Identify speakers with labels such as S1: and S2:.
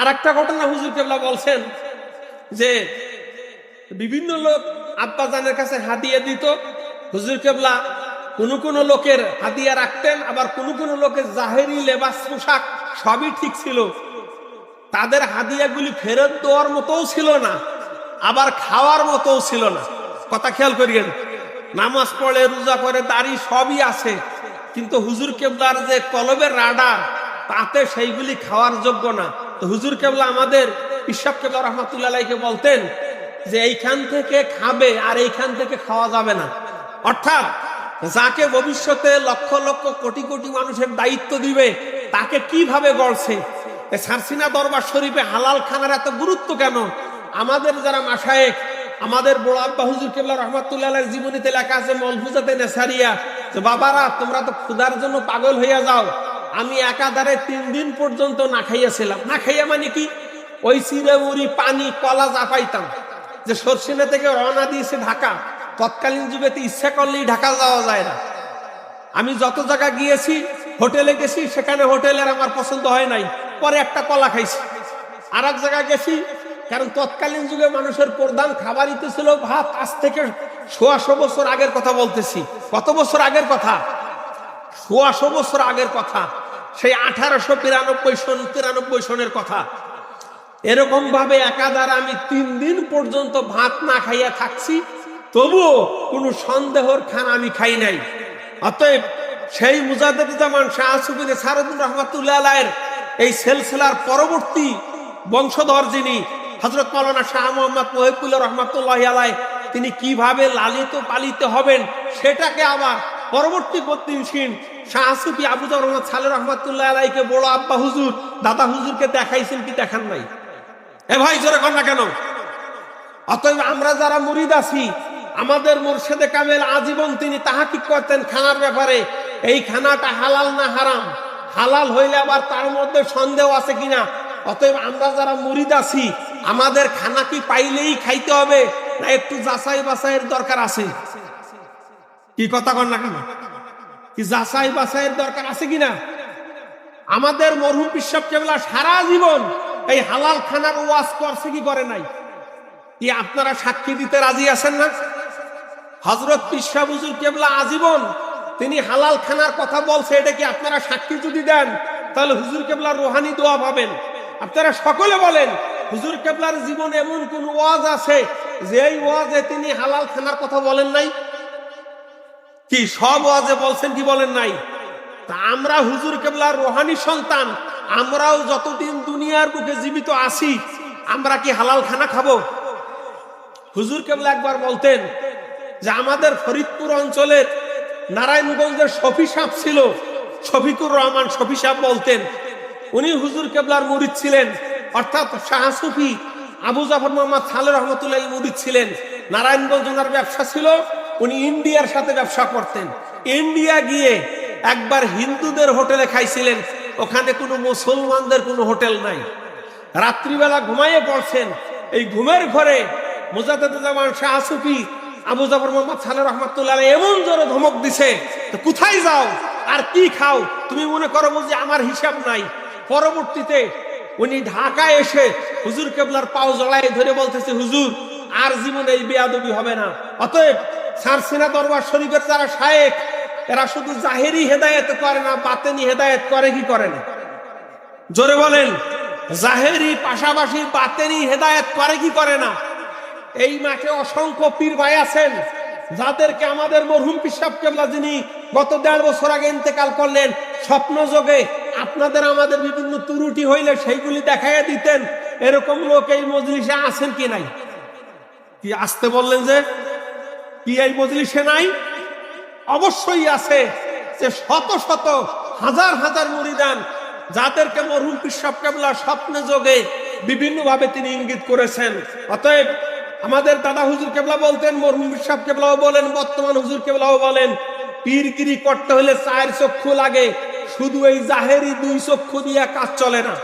S1: আর একটা ঘটনা হুজুর কেবলা বলছেন যে বিভিন্ন লোক আব্বাজানের কাছে হাদিয়া দিত। হুজুর কেবলা, কোন কোন লোকের হাদিয়া রাখতেন, আবার কোন কোন লোকের জাহেরি লেবাস পোশাক সবই ঠিক ছিল। তাদের হাদিয়াগুলি ফেরত দেওয়ার মতোও ছিল না, আবার খাওয়ার মতোও ছিল না। কথা খেয়াল করিয়েন, নামাজ পড়ে, রোজা করে দাড়ি সবই আছে। কিন্তু হুজুর কেবলার যে কলবের রাডার, তাতে সেইগুলি খাওয়ার যোগ্য না। হুজুর কেবলা আমাদের ঈশ্বর কেবলা রহমতুল্লাহকে বলতেন যে এইখান থেকে খাবে আর এইখান থেকে খাওয়া যাবে না। অর্থাৎ যাকে ভবিষ্যতে লক্ষ লক্ষ কোটি কোটি মানুষের দায়িত্ব দিবে, তাকে কীভাবে গড়ছে? সারসিনা দরবার শরীফে হালাল খানার এত গুরুত্ব কেন? আমাদের যারা মাসায়েক আমাদের বড় আব্বা হুজুর কেবলা রহমতুল্লাহ জীবনীতে লেখা আছে মলফুজাতে নেসারিয়া, যে বাবারা, তোমরা তো ক্ষুধার জন্য পাগল হইয়া যাও। আমি একাধারে তিন দিন পর্যন্ত না খাইয়াছিলাম। না খাইয়া মানে কি? ওই চিড়ে মুড়ি পানি, কলা যা পাইতাম। যে সরসিনা থেকে রওনা দিয়েছে ঢাকা, তৎকালীন যুগেতে ইচ্ছা করলেই ঢাকা যাওয়া যায় না। আমি যত জায়গা গিয়েছি, হোটেলে গেছি, সেখানে হোটেলের আমার পছন্দ হয় নাই। পরে একটা কলা খাইছি। আর এক জায়গায় গেছি, কারণ তৎকালীন যুগে মানুষের প্রধান খাবারই তো ছিল ভাত। আজ থেকে সোয়াশো বছর আগের কথা বলতেছি। কত বছর আগের কথা? সোয়াশো বছর আগের কথা। সেই আঠারোশো বিরানব্বই সন, তিরানব্বই সনের কথা। এরকম ভাবে একাধারে আমি তিন দিন পর্যন্ত ভাত না খাইয়া থাকছি, তবুও কোনো সন্দেহর খান আমি খাই নাই। অতএব সেই মুজাদ্দেদ জামান শাহ সারুদ্দিন রহমাতুল্লাহ এই সেলসেলার পরবর্তী বংশধর যিনি হজরত মৌলানা শাহ মোহাম্মদ মহিবুল্লাহ রহমাতুল্লাহ আলাই তিনি কীভাবে লালিত পালিত হবেন, সেটাকে আবার পরবর্তী প্রতিদিন শাহ সুফি আবুজার রহমদ সালে রহমাতুল্লাহ আলাইকে বড় আব্বা হুজুর, দাদা হুজুরকে দেখাইছেন কি দেখান নাই? এ ভাই, জোরে কর না কেন? অতএব আমরা যারা মুরিদ আছি, আমাদের মুর্শেদে কামেল আজীবন তিনি তাহাকি করতেন খানার ব্যাপারে। এই খানাটা হালাল না হারাম? হালাল হইলে আবার তার মধ্যে সন্দেহ আছে কিনা? অতএব আমরা যারা মুরিদ আছি, আমাদের খানা কি পাইলেই খাইতে হবে, না একটু যাচাই বাছাইয়ের দরকার আছে? কি কথা কর না কেন? কি যাচাই বাছাইয়ের দরকার আছে কিনা? আমাদের মরহুম পিসব কেবলা সারা জীবন এই হালাল খানার ওয়াজ করছে কি করে নাই? কি আপনারা সাক্ষী দিতে রাজি আছেন না? হজরত পিসা বুজুর কেবলা আজীবন তিনি হালাল খানার কথা বলছে, এটা কি আপনারা সাক্ষী যদি দেন, তাহলে হুজুর কেবলার রোহানি দোয়া পাবেন। আপনারা সকলে বলেন, হুজুর কেবলার জীবন এমন কোন ওয়াজ আছে যে ওয়াজে তিনি হালাল খানার কথা বলেন নাই? কি সব ওয়াজে বলছেন কি বলেন নাই? তা আমরা হুজুর কেবলার রোহানি সন্তান, আমরাও যতদিন দুনিয়ার বুকে জীবিত আছি, আমরা কি হালাল খানা খাব? হুজুর কেবলা একবার বলতেন যে আমাদের ফরিদপুর অঞ্চলের নারায়ণগঞ্জের শফি সাহ ছিল, শফিকুর রহমান শফি সাহ বলতেন, উনি হুজুর কেবলার মুরিদ ছিলেন, অর্থাৎ শাহ সুফি আবু জাফর মোহাম্মদ সালে রহমতুল্লাহ মুরিদ ছিলেন। নারায়ণগঞ্জ ওনার ব্যবসা ছিল উনি ইন্ডিয়ার সাথে ব্যবসা করতেন। ইন্ডিয়া গিয়ে একবার হিন্দুদের হোটেলে খাইছিলেন। ওখানে কোনো মুসলমানদের কোনো হোটেল নাই। রাত্রিবেলা ঘুমাইয়ে পড়ছেন। এই ঘুমের ঘরে মুজাদুজ্জামান শাহ সুফি, আবু জাফর মোহাম্মদ সালে রহমতুল্লাহ এমন জোরে ধমক দিছে, তো কোথায় যাও? আর কি খাও? তুমি মনে করো যে আমার হিসাব নাই। পরবর্তীতে উনি ঢাকায় এসে হুজুর কেবলার পাও জড়াই ধরে বলতেছে, হুজুর, আর জীবনে এই বেয়াদবি হবে না। অতএব সারসিনা দরবার শরীফের যারা শায়েক এরা শুধু জাহেরি হেদায়েত করে না, বাতেনি হেদায়েত করে, কি করে না? জোরে বলেন, জাহেরি পাশাপাশি বাতেনি হেদায়েত করে, কি করে না? এই মাঠে অসংখ্য পীর ভাই আছেন, যাদেরকে আমাদের মরহুম পিসাব কেবলা যিনি গত দেড় বছর আগে ইন্তেকাল করলেন, স্বপ্ন যোগে আপনাদের আমাদের বিভিন্ন ত্রুটি হইলে সেইগুলি দেখাইয়া দিতেন, এরকম লোক এই মজলিসে আছেন কি নাই? কি, আসতে বললেন যে এই মজলিসে নাই? অবশ্যই আছে যে শত শত, হাজার হাজার মুরিদান যাদেরকে মরহুম পিসাব কেবলা স্বপ্নে যোগে বিভিন্ন ভাবে তিনি ইঙ্গিত করেছেন। অতএব আমাদের দাদা হুজুর কেবলা বলতেন, মরহুম পিসাব কেবলাও বলেন, বর্তমান হুজুর কেবলাও বলেন, পীরগিরি করতে হলে চার চক্ষু লাগে, শুধু এই জাহেরি দুই চক্ষু দিয়ে কাজ চলে না।